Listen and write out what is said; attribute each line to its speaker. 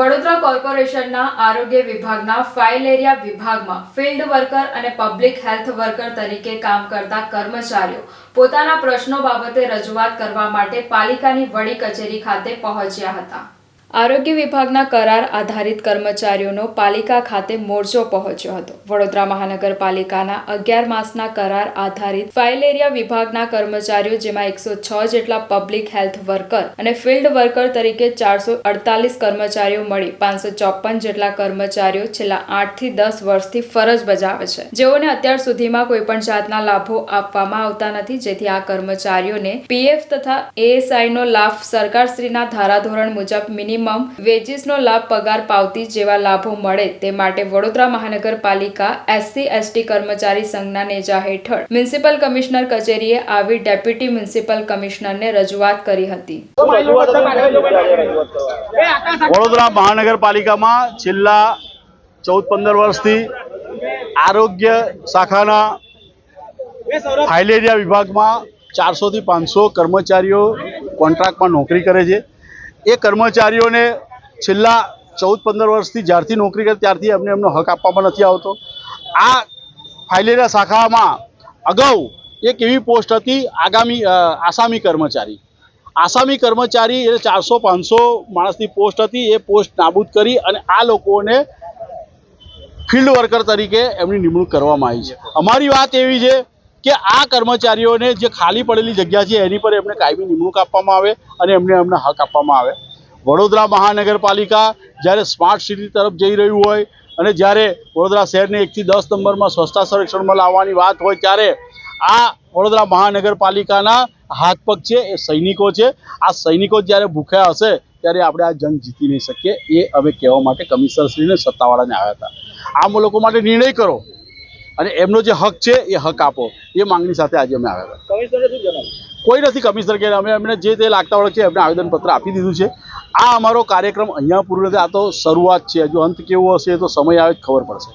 Speaker 1: વડોદરા કોર્પોરેશનના આરોગ્ય વિભાગના ફાઇલ એરિયા વિભાગમાં ફિલ્ડ વર્કર અને પબ્લિક હેલ્થ વર્કર તરીકે કામ કરતા કર્મચારીઓ પોતાના પ્રશ્નો બાબતે રજૂઆત કરવા માટે પાલિકાની વડી કચેરી ખાતે પહોંચ્યા હતા. આરોગ્ય વિભાગના કરાર આધારિત કર્મચારીઓનો પાલિકા ખાતે મોરચો પહોંચ્યો હતો. વડોદરા મહાનગરપાલિકાના અગિયાર માસના કરાર આધારિત ફાઇલ એરિયા વિભાગના કર્મચારીઓ, જેમાં એકસો છ જેટલા પબ્લિક હેલ્થ વર્કર અને ફિલ્ડ વર્કર તરીકે ચારસો અડતાલીસ કર્મચારીઓ મળી. પાંચસો ચોપન જેટલા કર્મચારીઓ છેલ્લા આઠથી દસ વર્ષથી ફરજ બજાવે છે. જેઓને અત્યાર સુધીમાં કોઈ પણ જાતના લાભો આપવામાં આવતા નથી. જેથી આ કર્મચારીઓને પીએફ તથા એએસઆઈ નો લાભ સરકારશ્રીના ધારાધોરણ મુજબ મિનિમમ વેજીસનો લાભ પગાર પાવતી જેવા લાભો મળે તે માટે વડોદરા મહાનગરપાલિકા એસસી એસટી કર્મચારી સંઘના નેજા હેઠળ મ્યુનિસિપલ કમિશનર કચેરીએ આવી ડેપ્યુટી મ્યુનિસિપલ કમિશનરને રજૂઆત કરી હતી.
Speaker 2: વડોદરા મહાનગરપાલિકામાં છેલ્લા ચૌદ પંદર વર્ષથી આરોગ્ય શાખાના ફાઇલેરિયા વિભાગમાં ચારસોથી પાંચસો કર્મચારીઓ કોન્ટ્રાક્ટમાં નોકરી કરે છે. એ કર્મચારીઓને છેલ્લા ચૌદ પંદર વર્ષથી જ્યારથી નોકરી કરે ત્યારથી એમને એમનો હક આપવામાં નથી આવતો. આ ફાઇલેરિયા શાખામાં અગાઉ એક એવી પોસ્ટ હતી આગામી આસામી કર્મચારી. આસામી કર્મચારી એ ચારસો પાંચસો માણસની પોસ્ટ હતી, એ પોસ્ટ નાબૂદ કરી અને આ લોકોને ફિલ્ડ વર્કર તરીકે એમની નિમણૂક કરવામાં આવી છે. અમારી વાત એવી છે કે આ કર્મચારીઓને જે ખાલી પડેલી જગ્યા છે, એની પર એમને કાયમી નિમણૂક આપવામાં આવે અને એમને એમના હક આપવામાં આવે. વડોદરા મહાનગરપાલિકા જ્યારે સ્માર્ટ સિટી તરફ જઈ રહ્યું હોય અને જ્યારે વડોદરા શહેરને એકથી દસ નંબરમાં સ્વચ્છતા સંરક્ષણમાં લાવવાની વાત હોય ત્યારે આ વડોદરા મહાનગરપાલિકાના હાથ પગ છે, એ સૈનિકો છે. આ સૈનિકો જ્યારે ભૂખ્યા હશે ત્યારે આપણે આ જંગ જીતી નહીં શકીએ, એ અમે કહેવા માટે કમિશનરશ્રીને સત્તાવાળાને આવ્યા હતા. આમ લોકો માટે નિર્ણય કરો. અને એમનો જે હક છે એ હક આપો. એ માંગણી સાથે આજે અમે આવ્યા હતા. કોઈ નથી કમિશનર કે અમે એમને જે તે લાગતા વળગ છે એમને આવેદનપત્ર આપી દીધું છે. આ અમારો કાર્યક્રમ અહીંયા પૂર્ણ આ તો શરૂઆત છે. હજુ અંત કેવો હશે તો સમય આવે જ ખબર પડશે.